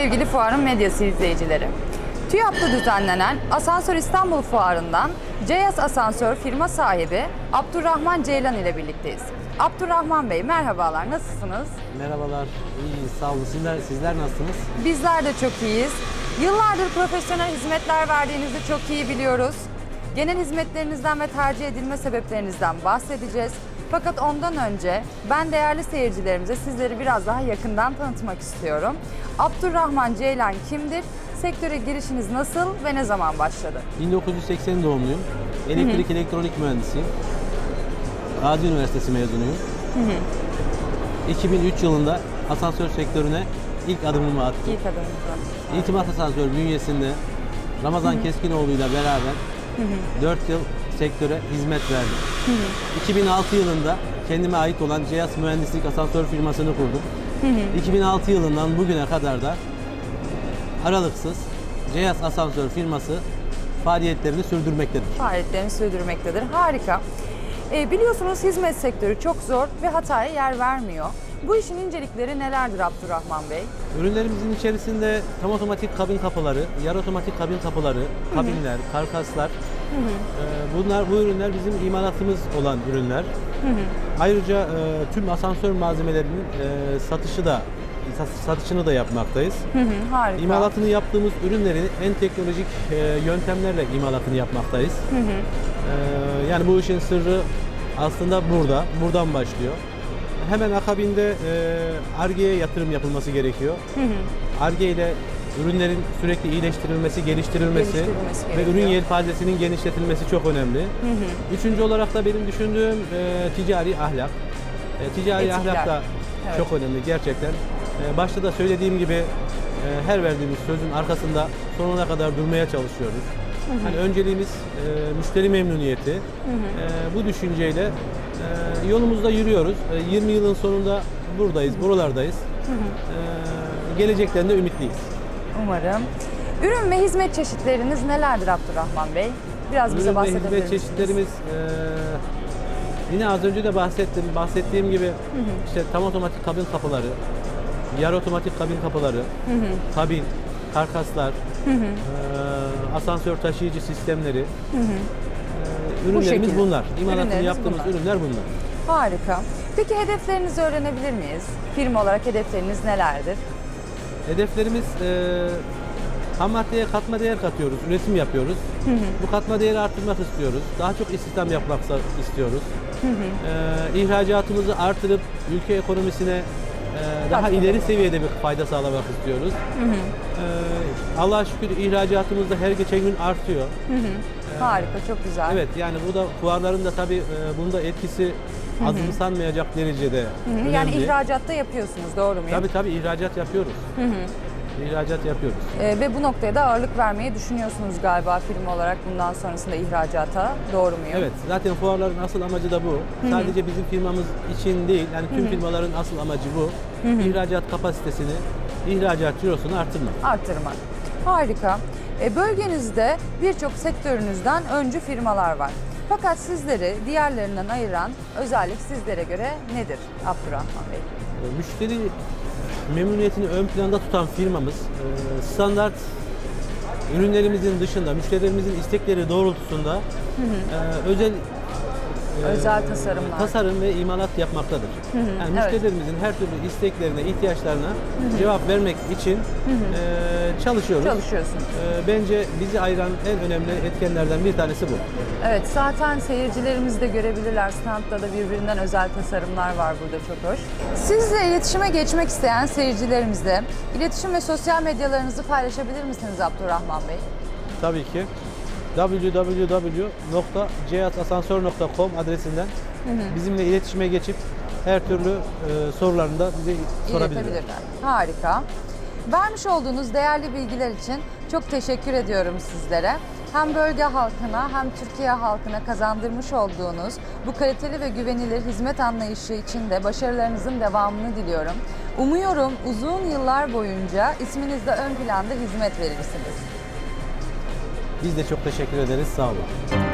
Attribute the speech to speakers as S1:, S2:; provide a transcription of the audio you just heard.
S1: sevgili fuarın medyası izleyicileri. TÜYAP'ta düzenlenen Asansör İstanbul Fuarı'ndan Ceyas Asansör firma sahibi Abdurrahman Ceylan ile birlikteyiz. Abdurrahman Bey merhabalar nasılsınız?
S2: Merhabalar, iyiyiz, sağ olun. Sizler, sizler nasılsınız?
S1: Bizler de çok iyiyiz. Yıllardır profesyonel hizmetler verdiğinizi çok iyi biliyoruz. Genel hizmetlerinizden ve tercih edilme sebeplerinizden bahsedeceğiz. Fakat ondan önce ben değerli seyircilerimize sizleri biraz daha yakından tanıtmak istiyorum. Abdurrahman Ceylan kimdir? Sektöre girişiniz nasıl ve ne zaman başladı?
S2: 1980 doğumluyum. Elektrik elektronik mühendisiyim. Gazi Üniversitesi mezunuyum. 2003 yılında asansör sektörüne ilk adımımı attım.
S1: İlk adımınızı.
S2: İltimat Asansör bünyesinde Ramazan Keskinoğlu ile beraber 4 yıl sektöre hizmet verdim. 2006 yılında kendime ait olan Ceyas Mühendislik Asansör firmasını kurdum. 2006 yılından bugüne kadar da aralıksız Ceyas Asansör firması faaliyetlerini sürdürmektedir.
S1: Faaliyetlerini sürdürmektedir. Harika. Ee, biliyorsunuz hizmet sektörü çok zor ve hataya yer vermiyor. Bu işin incelikleri nelerdir Abdurrahman Bey?
S2: Ürünlerimizin içerisinde tam otomatik kabin kapıları, yarı otomatik kabin kapıları, kabinler, karkaslar. Ee, Bunlar bu ürünler bizim imalatımız olan ürünler. Ayrıca e, tüm asansör malzemelerinin e, satışı da sat- satışını da yapmaktayız.
S1: Hı hı, harika.
S2: İmalatını yaptığımız ürünleri en teknolojik e, yöntemlerle imalatını yapmaktayız. E, Yani bu işin sırrı aslında burada, buradan başlıyor. Hemen akabinde ARGE'ye yatırım yapılması gerekiyor. ARGE ile ürünlerin sürekli iyileştirilmesi, geliştirilmesi,
S1: Geliştirilmesi
S2: ve
S1: gerekiyor.
S2: ürün yelpazesinin genişletilmesi çok önemli. Üçüncü olarak da benim düşündüğüm e, ticari ahlak. E, ticari
S1: Etikler.
S2: ahlak da
S1: Evet.
S2: çok önemli gerçekten. E, başta da söylediğim gibi e, her verdiğimiz sözün arkasında sonuna kadar durmaya çalışıyoruz. Hani önceliğimiz e, müşteri memnuniyeti. E, bu düşünceyle e, yolumuzda yürüyoruz. E, 20 yılın sonunda buradayız, buralardayız. E, gelecekten de ümitliyiz.
S1: Umarım. Ürün ve hizmet çeşitleriniz nelerdir Abdurrahman Bey? Biraz bize
S2: Ürün ve
S1: bahsedebilir
S2: hizmet
S1: misiniz?
S2: çeşitlerimiz e, yine az önce de bahsettim. Bahsettiğim gibi işte tam otomatik kabin kapıları, yarı otomatik kabin kapıları, kabin, karkaslar, e, asansör taşıyıcı sistemleri. e, ürünlerimiz
S1: şekilde.
S2: bunlar. İmalatını yaptığımız
S1: bunlar.
S2: ürünler bunlar.
S1: Harika. Peki hedeflerinizi öğrenebilir miyiz? Firma olarak hedefleriniz nelerdir?
S2: Hedeflerimiz e, ham maddeye katma değer katıyoruz, üretim yapıyoruz. Bu katma değeri arttırmak istiyoruz. Daha çok istihdam yapmak istiyoruz. E, ihracatımızı artırıp ülke ekonomisine e, daha
S1: Katkı
S2: ileri seviyede bir fayda sağlamak istiyoruz. E, Allah'a şükür ihracatımız da her geçen gün artıyor.
S1: Harika, çok güzel.
S2: Evet yani bu da fuarların da tabii e, bunda etkisi azımsanmayacak derecede
S1: Hı hı,
S2: önemli.
S1: Yani ihracatta yapıyorsunuz, doğru muyum?
S2: Tabii tabii ihracat yapıyoruz. İhracat yapıyoruz.
S1: Ee, ve bu noktaya da ağırlık vermeyi düşünüyorsunuz galiba firma olarak bundan sonrasında ihracata, doğru muyum?
S2: Evet, zaten fuarların asıl amacı da bu. Sadece bizim firmamız için değil, yani tüm firmaların asıl amacı bu. İhracat kapasitesini, ihracat cirosunu arttırmak.
S1: Artırmak. Harika. E, bölgenizde birçok sektörünüzden öncü firmalar var. Fakat sizleri diğerlerinden ayıran özellik sizlere göre nedir Abdurrahman Bey?
S2: Ee, Müşteri memnuniyetini ön planda tutan firmamız e, standart ürünlerimizin dışında, müşterilerimizin istekleri doğrultusunda e, özel e,
S1: Özel tasarımlar.
S2: tasarım ve imalat yapmaktadır. Yani
S1: evet.
S2: müşterilerimizin her türlü isteklerine, ihtiyaçlarına cevap vermek için e, çalışıyoruz.
S1: Çalışıyorsunuz.
S2: E, bence bizi ayıran en önemli etkenlerden bir tanesi bu.
S1: Evet, zaten seyircilerimiz de görebilirler. Standta da birbirinden özel tasarımlar var burada çok hoş. Sizle iletişime geçmek isteyen seyircilerimizle iletişim ve sosyal medyalarınızı paylaşabilir misiniz Abdurrahman Bey?
S2: Tabii ki www.cihazasansör.com adresinden bizimle iletişime geçip her türlü e, sorularını da bize sorabilirler.
S1: İletebilirler. Harika. Vermiş olduğunuz değerli bilgiler için çok teşekkür ediyorum sizlere. Hem bölge halkına hem Türkiye halkına kazandırmış olduğunuz bu kaliteli ve güvenilir hizmet anlayışı için de başarılarınızın devamını diliyorum. Umuyorum uzun yıllar boyunca isminizde ön planda hizmet verirsiniz.
S2: Biz de çok teşekkür ederiz. Sağ olun.